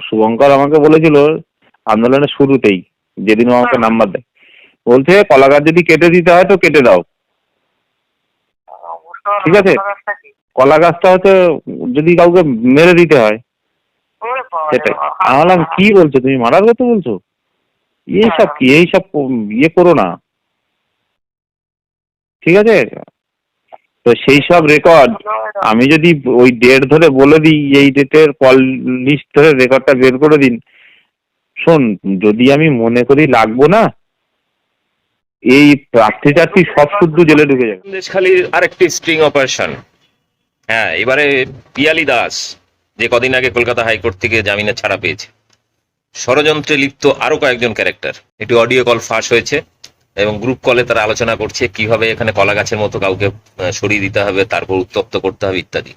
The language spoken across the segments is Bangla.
শুভঙ্কর আমাকে বলেছিল আন্দোলনের শুরুতেই যেদিন আমাকে হ্যাঁ। নাম্বার দেয়। বলছে কলা গাছ যদি কেটে দিতে হয় তো কেটে দাও। ঠিক আছে। কলা গাছটা হচ্ছে যদি কাউকে মেরে দিতে হয়। সেটাই। আমি বললাম কি বলছো? তুমি মারার কথা বলছো? এইসব কি? এইসব ইয়ে করো না। ঠিক আছে? তো সেই সব রেকর্ড আমি যদি ওই ডেট ধরে বলে দিই, এই ডেটের কল লিস্ট ধরে রেকর্ডটা বের করে দিন। শোন, যদি আমি মনে করি লাগবো না, এই প্রার্থী টার্থী সব শুদ্ধ জেলে ঢুকে যাবে। সন্দেশখালীর আরেকটি স্ট্রিং অপারেশন হ্যাঁ এবারে পিয়ালি দাস, যে কদিন আগে কলকাতা হাইকোর্ট থেকে জামিনে ছাড়া পেয়েছে। ষড়যন্ত্রে লিপ্ত আরও কয়েকজন ক্যারেক্টার একটি অডিও কল ফাঁস হয়েছে। এবং গ্রুপ কলে তারা আলোচনা করছে কীভাবে এখানে কলা গাছের মতো কাউকে সরিয়ে দিতে হবে, তারপর উত্তপ্ত করতে হবে ইত্যাদি।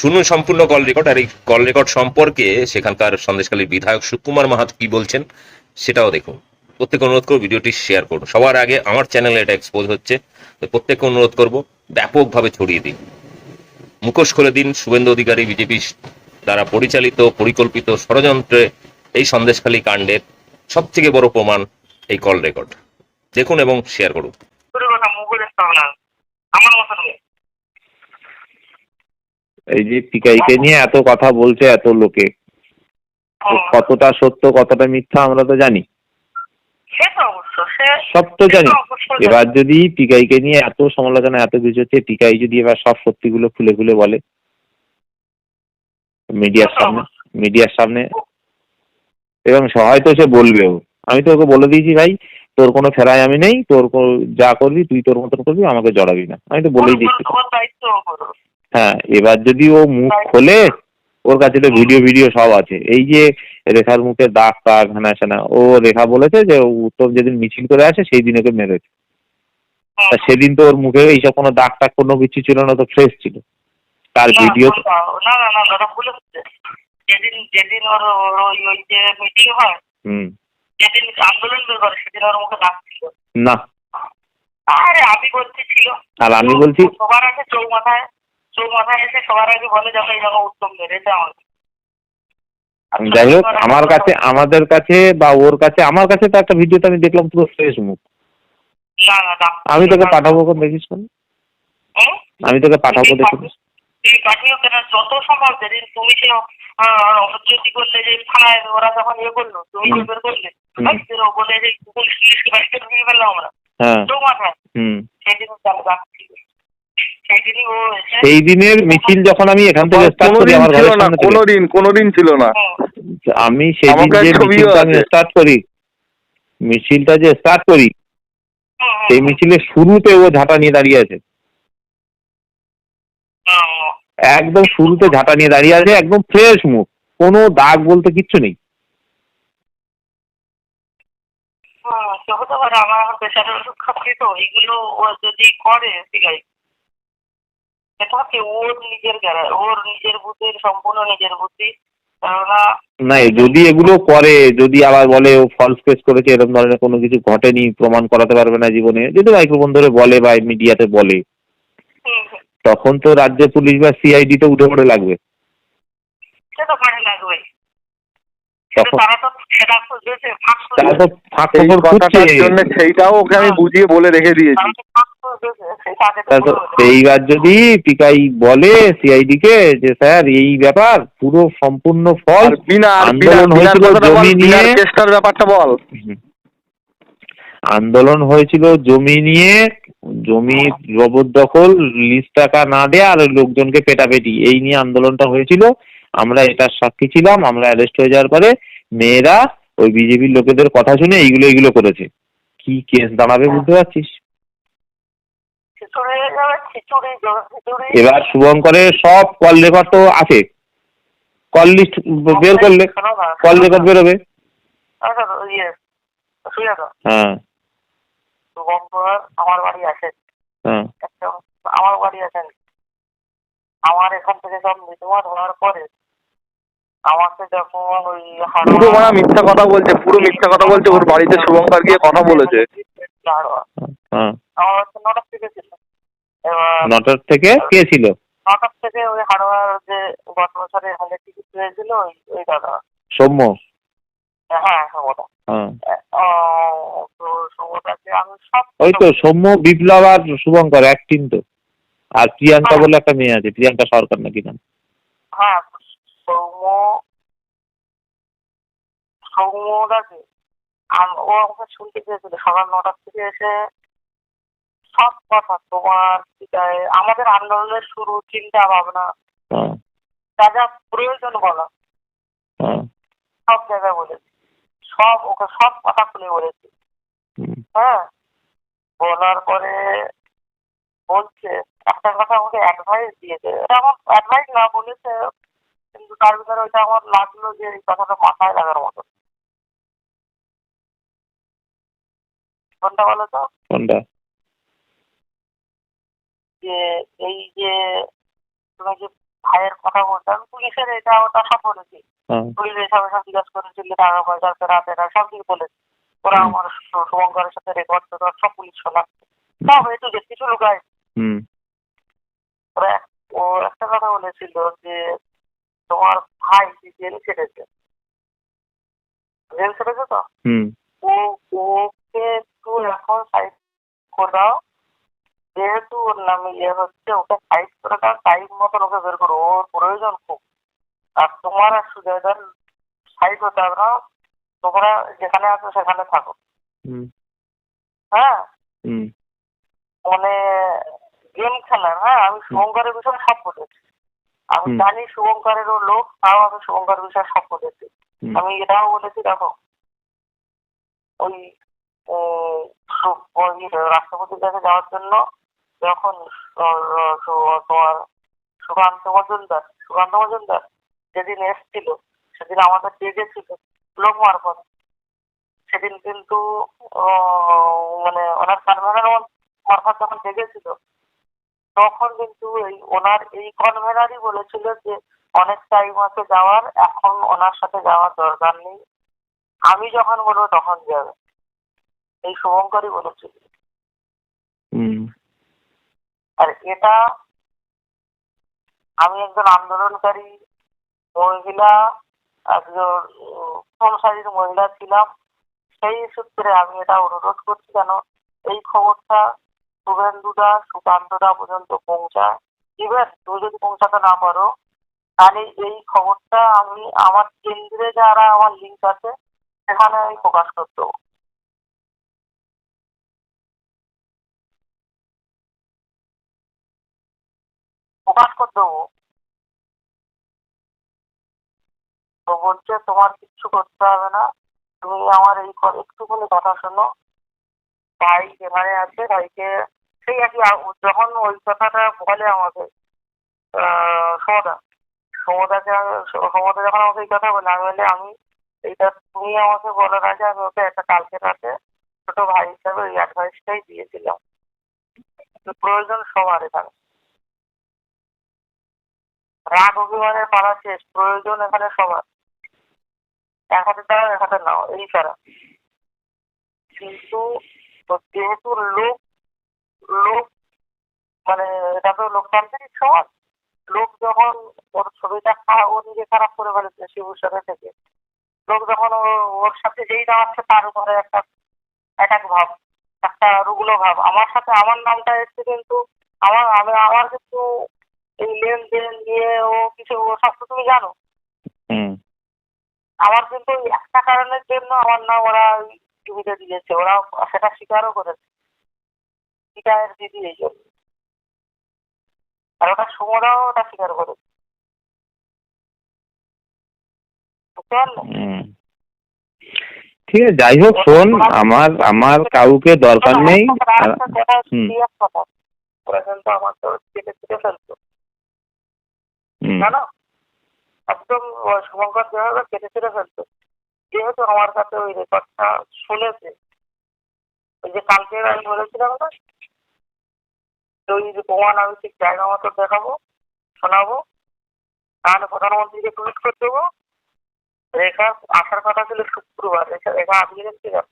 শুনুন সম্পূর্ণ কল রেকর্ড আর এই কল রেকর্ড সম্পর্কে সেখানকার সন্দেশখালীর বিধায়ক সুকুমার মাহাত কি বলছেন সেটাও দেখুন। প্রত্যেক অনুরোধ করব ভিডিওটি শেয়ার করুন। সবার আগে আমার চ্যানেলে এটা এক্সপোজ হচ্ছে প্রত্যেককে অনুরোধ করব ব্যাপকভাবে ছড়িয়ে দিন। মুখোশ খুলে দিন, শুভেন্দু অধিকারী, বিজেপি দ্বারা পরিচালিত, পরিকল্পিত ষড়যন্ত্রে এই সন্দেশখালী কাণ্ডের সব থেকে বড় প্রমাণ এই কল রেকর্ড দেখুন এবং শেয়ার করুন। হয়ে। এই যে পিকাইকে নিয়ে এত কথা বলছে এত লোকে কতটা সত্য কতটা মিথ্যা আমরা তো জানি। সব তো জানি। এবার যদি টিকাইকে নিয়ে এত সমালোচনা এত কিছু হচ্ছে টিকাই যদি এবার সব সত্যিগুলো খুলে খুলে বলে মিডিয়ার সামনে মিডিয়ার সামনে এবং হয়তো সে বলবেও। আমি তো ওকে বলে দিয়েছি ভাই তোর কোনো ফেরায় আমি নেই তোর যা করবি তুই তোর মতন করবি আমাকে জড়াবি না। আমি তো বলেই দিচ্ছি। হ্যাঁ এবার যদি ও মুখ খোলে ওর কাছে তো ভিডিও ভিডিও সব আছে। এই যে রেখার মুখে দাগ টাগ হ্যানা স্যানা ও রেখা বলেছে যে উত্তম যেদিন মিছিল করে আসে সেই দিন ওকে মেরেছে। হুম। সেদিন তো ওর মুখে এইসব কোনো দাগ টাগ কোনো কিছু ছিল না তো ফ্রেশ ছিল। তার ভিডিও না, না না যেদিন যেদিন ওর ওই যে মিটিং হয় হুম। যেদিন আন্দোলন করে সেদিন ওর মুখে দাগ ছিল। না। আরে আমি বলছি ছিল। আর আমি বলছি সবার আগে চৌমাথায় চৌমাথায় এসে সবার আগে বলে যাবে এই জায়গা উত্তম মেরেছে আমাকে যাই হোক আমার কাছে আমাদের কাছে বা ওর কাছে আমার কাছে তো একটা ভিডিওতে আমি দেখলাম পুরো ফ্রেশ মুখ। না না না। আমি তোকে পাঠাবো কোন দেখিস আমি তোকে পাঠাবো দেখিস। এই পাঠিয়েও কেন? যত সম্ভব যেদিন তুমি সে অজ্যোতি করলে যে থানায় ওরা যখন ইয়ে করল তুমি করলে হুম। বাইক বেরো বলে যে পুলিশ পুলিশকে বাইকটা ঢুকিয়ে ফেললাম আমরা। হ্যাঁ। সেই দিনের মিছিল যখন আমি এখান থেকে স্টার্ট করি কোনোদিন আমার ছিল ঘরের না সামনে কোনোদিন কোনোদিন ছিল না। আমি যে মিছিলটা আমি স্টার্ট করি মিছিলটা যে স্টার্ট করি হুম, সেই মিছিলের শুরুতে ও ঝাঁটা নিয়ে দাঁড়িয়ে আছে। একদম শুরুতে ঝাঁটা নিয়ে দাঁড়িয়ে আছে একদম ফ্রেশ মুখ। কোনো দাগ বলতে কিচ্ছু নেই। হুম, সে হতে পারে আমার প্রেশারের ওষুধ খাচ্ছি তো এইগুলো ও যদি করে সিলাই এটা হচ্ছে ওর নিজের ওর নিজের বুদ্ধির সম্পূর্ণ নিজের বুদ্ধি। কেননা না যদি এগুলো করে যদি আবার বলে ও ফলস কেস করেছে এরকম ধরনের কোনো কিছু ঘটেনি প্রমাণ করাতে পারবে না জীবনে যদি মাইক্রোফোন ধরে বলে বা মিডিয়াতে বলে। তখন তো রাজ্য পুলিশ বা সিআইডি তো উঠে পড়ে লাগবে। সেইটাও ওকে আমি বুঝিয়ে বলে রেখে দিয়েছি। এইবার যদি পিকাই বলে সিআইডি কে যে স্যার এই ব্যাপার পুরো সম্পূর্ণ ফল আন্দোলন হয়েছিল জমি নিয়ে। কেসটার ব্যাপারটা বল। আন্দোলন হয়েছিল জমি নিয়ে জমি জবরদখল লিজ টাকা না দেয়া আর লোকজনকে পেটাপেটি। এই নিয়ে আন্দোলনটা হয়েছিল। আমরা এটার সাক্ষী ছিলাম আমরা অ্যারেস্ট হয়ে যাওয়ার পরে মেয়েরা ওই বিজেপির লোকেদের কথা শুনে এইগুলো এইগুলো করেছে। কি কেস দাঁড়াবে বুঝতে পারছিস? হয়ে এবার শুভঙ্করের সব কল রেকর্ড তো আছে। কল লিস্ট বের করলে কল রেকর্ড বেরোবে। আচ্ছা, শুভঙ্কর আমার বাড়ি আসে একটা আমার বাড়ি আছেন আমার এখান থেকে সব মিটমাট হওয়ার পরে আমাকে যখন ওই পুরো মানে মিথ্যা কথা বলছে পুরো মিথ্যা কথা বলছে ওর বাড়িতে শুভঙ্কর গিয়ে কথা বলেছে। হ্যাঁ আমার হচ্ছে নটার থেকে ছিল। নটার থেকে কে ছিল? নটার থেকে ওই হাড়োয়ার যে গত বছরে হলে টিকিট হয়েছিল ওই ওই দাদা। সৌম্য? হ্যাঁ সমতা হ্যাঁ আমি সব ওই তো সৌম্য বিপ্লব আর শুভঙ্কর এক টিম তো। আর প্রিয়াঙ্কা বলে একটা মেয়ে আছে প্রিয়াঙ্কা সরকার নাকি নাম? হ্যাঁ সৌম্য ও আমাকে শুনতে চেয়েছিল সকাল নটার থেকে এসে সব কথা তোমার আমাদের আন্দোলনের শুরু চিন্তা ভাবনা। হ্যাঁ। যা যা প্রয়োজন বলা। হ্যাঁ। সব জায়গায় বলেছি। সব ওকে সব কথা খুলে বলেছি। হ্যাঁ বলার পরে বলছে একটা কথা আমাকে অ্যাডভাইস দিয়েছে। এটা আমার অ্যাডভাইস না বলেছে কিন্তু তার ভিতরে ওইটা আমার লাগল যে এই কথাটা মাথায় লাগার মতো। কোনটা বলো তো? কোনটা? যে এই যে তুমি যে ভাইয়ের কথা বলছো আমি পুলিশের এটা ওটা সব বলেছি। হ্যাঁ। পুলিশ এসব এসব জিজ্ঞাসা করেছিল টাকা পয়সা ফেরা সব কিছু বলেছে। ওরা আমার শুভঙ্করের সাথে রেকর্ড টেকর্ড সব পুলিশ শোনাচ্ছে সব একটু যে কিছু লুকায় ওরা ও একটা কথা বলেছিল যে তোমার ভাই জেল ছেড়েছে জেল ছেড়েছে তো? ও ওকে একটু এখন সাইড করে দাও। যেহেতু ওর নামে ইয়ে হচ্ছে ওকে সাইড করে দাও টাইম মতন ওকে বের করো। ওর প্রয়োজন খুব। আর তোমার আর সুজায়দার সাইড হতে হবে না। তোমরা যেখানে আছো সেখানে থাকো। হ্যাঁ? মানে গেম খেলার হ্যাঁ? আমি শুভঙ্করের বিষয়ে সব বলেছি। আমি জানি শুভঙ্করেরও লোক তাও আমি শুভঙ্করের বিষয়ে সব বলেছি। আমি এটাও বলেছি দেখো। ওই রাষ্ট্রপতির কাছে যাওয়ার জন্য যখন তোমার সুকান্ত মজুমদার সুকান্ত মজুমদার যেদিন এসছিল সেদিন আমাদের ডেকেছিল লোক মারফত সেদিন কিন্তু মানে ওনার কনভেনার মারফত যখন ডেকেছিল তখন কিন্তু এই ওনার এই কনভেনারই বলেছিল যে অনেক টাইম আছে যাওয়ার এখন ওনার সাথে যাওয়ার দরকার নেই। আমি যখন বলব তখন যাবে। এই শুভঙ্করই বলেছিল। হুম। আর এটা আমি একজন আন্দোলনকারী মহিলা উম, সংসারীর মহিলা ছিলাম। সেই সূত্রে আমি এটা অনুরোধ করছি যেন এই খবরটা শুভেন্দুদা সুকান্তদা পর্যন্ত পৌঁছায়। ইভেন তুমি যদি পৌঁছাতে না পারো তাহলে এই খবরটা আমি আমার কেন্দ্রে যারা আমার লিঙ্ক আছে সেখানে আমি প্রকাশ করতে। প্রকাশ করে দেবো? তো বলছে, তোমার কিচ্ছু করতে হবে না। তুমি আমার এই একটুখানি কথা শোনো। ভাই যেখানে আছে, ভাইকে সেই আর কি যখন ওই কথাটা বলে আমাকে সমদা সমদাকে সমদা যখন আমাকে এই কথা বলে, আমি বলে আমি এইটা তুমি আমাকে বলার আগে আমি ওকে একটা কালকে রাতে ছোট ভাই হিসাবে ওই অ্যাডভাইসটাই দিয়েছিলাম। প্রয়োজন সবার এখানে। রাগ অভিমানের পাড়া শেষ, প্রয়োজন এখানে সবার। এক হাতে দাও এক হাতে নাও এই ছাড়া কিন্তু যেহেতু লোক লোক মানে এটা তো লোকতান্ত্রিক সমাজ। লোক যখন ওর ছবিটা ও নিজে খারাপ করে ফেলেছে শিবুসারে থেকে। লোক যখন ওর সাথে যেই দাঁড়াচ্ছে তার উপরে একটা অ্যাটাক ভাব, একটা রুগ্ন ভাব। আমার সাথে আমার নামটা এসছে কিন্তু আমার, আমি, আমার কিন্তু এই লেনদেন নিয়ে ও কিছু, ও সব তুমি জানো। আমার কিন্তু ওই একটা কারণের জন্য আমার না ওরা টিভিতে দিয়েছে। ওরা সেটা স্বীকারও করেছে। শিকারের দিদি এই জন্য। আর ওটা সুমরাও ওটা স্বীকার করেছে। ঠিক আছে যাই হোক শোন আমার আমার কাউকে দরকার নেই। আমার তো হুম। একদম শুভঙ্কর যেভাবে কেটে কেটে ফেলতো। যেহেতু আমার কাছে ওই রেকর্ডটা শুনেছে ওই যে কালকে আমি বলেছিলাম না ওই যে প্রমাণ আমি ঠিক জায়গা মতো দেখাবো শোনাবো তাহলে প্রধানমন্ত্রীকে টুইট করে দেবো রেখা আসার কথা ছিল শুক্রবার রেখা রেখা আজকে দেখতে যাবে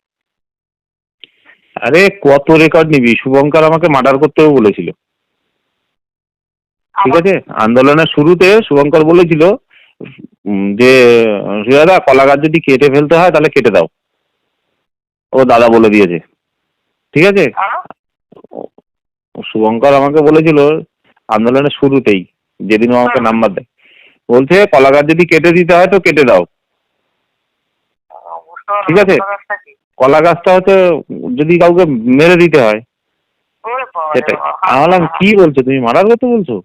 আরে কত রেকর্ড নিবি? শুভঙ্কর আমাকে মার্ডার করতেও বলেছিল। ঠিক আছে? আন্দোলনের শুরুতে শুভঙ্কর বলেছিল যে দাদা কলা গাছ যদি কেটে ফেলতে হয়, তাহলে কেটে দাও। ও দাদা বলে দিয়েছে। ঠিক আছে? শুভঙ্কর আমাকে বলেছিল, আন্দোলনের শুরুতেই, যেদিন আমাকে। নাম্বার দেয়। বলছে, কলা গাছ যদি কেটে দিতে হয়, তো কেটে দাও। ঠিক আছে। কলা গাছটা হচ্ছে, যদি কাউকে মেরে দিতে হয়, সেটাই। আমি বললাম, কি বলছো? তুমি মারার কথা বলছো?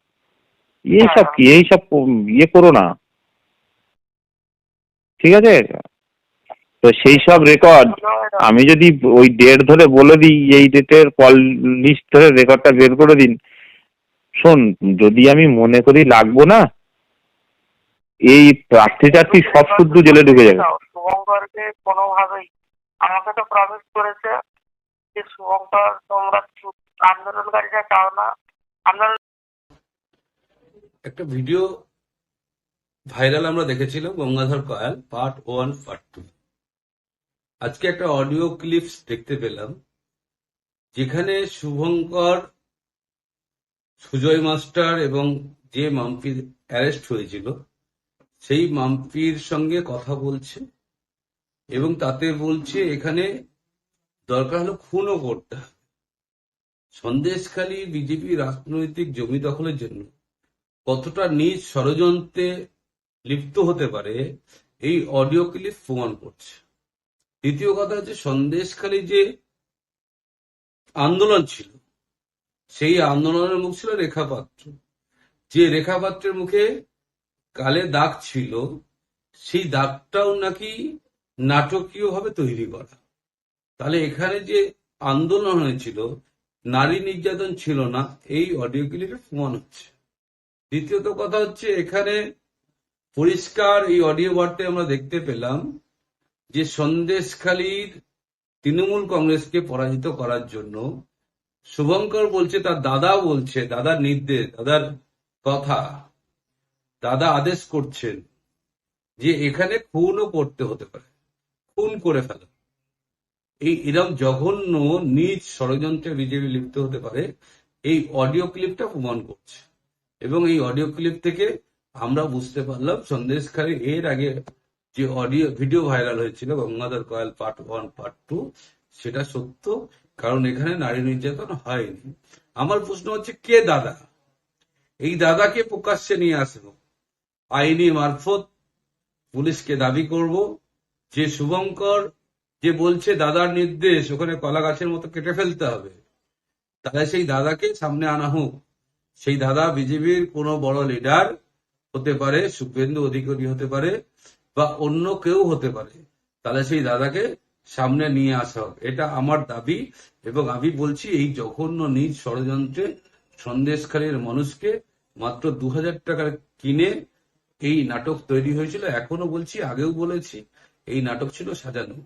এইসব কি? এইসব ইয়ে করো না। ঠিক আছে? তো সেই সব রেকর্ড আমি যদি ওই ডেট ধরে বলে দিই এই ডেটের কল লিস্ট ধরে রেকর্ডটা বের করে দিন। শোন যদি আমি মনে করি লাগবো না এই প্রার্থী টার্থী সব শুদ্ধ জেলে ঢুকে যাবে। শুভঙ্করকে কোনোভাবেই আমাকে তো প্রমিস করেছে যে শুভঙ্কর তোমরা আন্দোলনকারীরা চাও না। আন্দোলন একটা ভিডিও ভাইরাল আমরা দেখেছিলাম Gangadhar Kayal part one part two আজকে একটা অডিও ক্লিপস দেখতে পেলাম, যেখানে শুভঙ্কর, সুজয় মাস্টার এবং যে মাম্পির অ্যারেস্ট হয়েছিল, সেই মাম্পির সঙ্গে কথা বলছে এবং তাতে বলছে, এখানে দরকার হলো খুনও করতে সন্দেশখালী বিজেপি রাজনৈতিক জমি দখলের জন্য কতটা নিজ ষড়যন্ত্রে লিপ্ত হতে পারে, এই অডিও ক্লিপ প্রমাণ করছে। দ্বিতীয় কথা হচ্ছে, সন্দেশখালী যে আন্দোলন ছিল, সেই আন্দোলনের মুখ ছিল রেখা পাত্র যে রেখা পাত্রের মুখে কালে দাগ ছিল, সেই দাগটাও নাকি নাটকীয়ভাবে তৈরি করা। তাহলে এখানে যে আন্দোলন হয়েছিল, নারী নির্যাতন ছিল না, এই অডিও ক্লিপে প্রমাণ হচ্ছে। দ্বিতীয়ত কথা হচ্ছে, এখানে পরিষ্কার এই অডিও বার্তায় আমরা দেখতে পেলাম যে সন্দেশখালীর তৃণমূল কংগ্রেসকে পরাজিত করার জন্য শুভঙ্কর বলছে, তার দাদা বলছে, দাদার নির্দেশ, দাদার কথা, দাদা আদেশ করছেন যে এখানে খুনও করতে হতে পারে, খুন করে ফেলা। এই এরকম জঘন্য, নিজ ষড়যন্ত্রে বিজেপি লিপ্ত হতে পারে, এই অডিও ক্লিপটা প্রমাণ করছে। এবং এই অডিও ক্লিপ থেকে আমরা বুঝতে পারলাম সন্দেশখালী এর আগে যে অডিও ভিডিও ভাইরাল হয়েছিল Gangadhar Kayal part one part two সেটা সত্য, কারণ এখানে নারী নির্যাতন হয়নি। আমার প্রশ্ন হচ্ছে, কে দাদা? এই দাদাকে প্রকাশ্যে নিয়ে আসব। আইনি মারফত পুলিশকে দাবি করব, যে শুভঙ্কর যে বলছে দাদার নির্দেশ, ওখানে কলা গাছের মতো কেটে ফেলতে হবে। তাহলে সেই দাদাকে সামনে আনা হোক। সেই দাদা বিজেপির কোনো বড় লিডার হতে পারে শুভেন্দু অধিকারী হতে পারে, বা অন্য কেউ হতে পারে, তাহলে সেই দাদাকে সামনে নিয়ে আসা হোক এটা আমার দাবি, এবং আমি বলছি এই জঘন্য নিজ ষড়যন্ত্রে সন্দেশখালীর মানুষকে মাত্র দু হাজার টাকার কিনে এই নাটক তৈরি হয়েছিল। এখনও বলছি, আগেও বলেছি, এই নাটক ছিল সাজানো।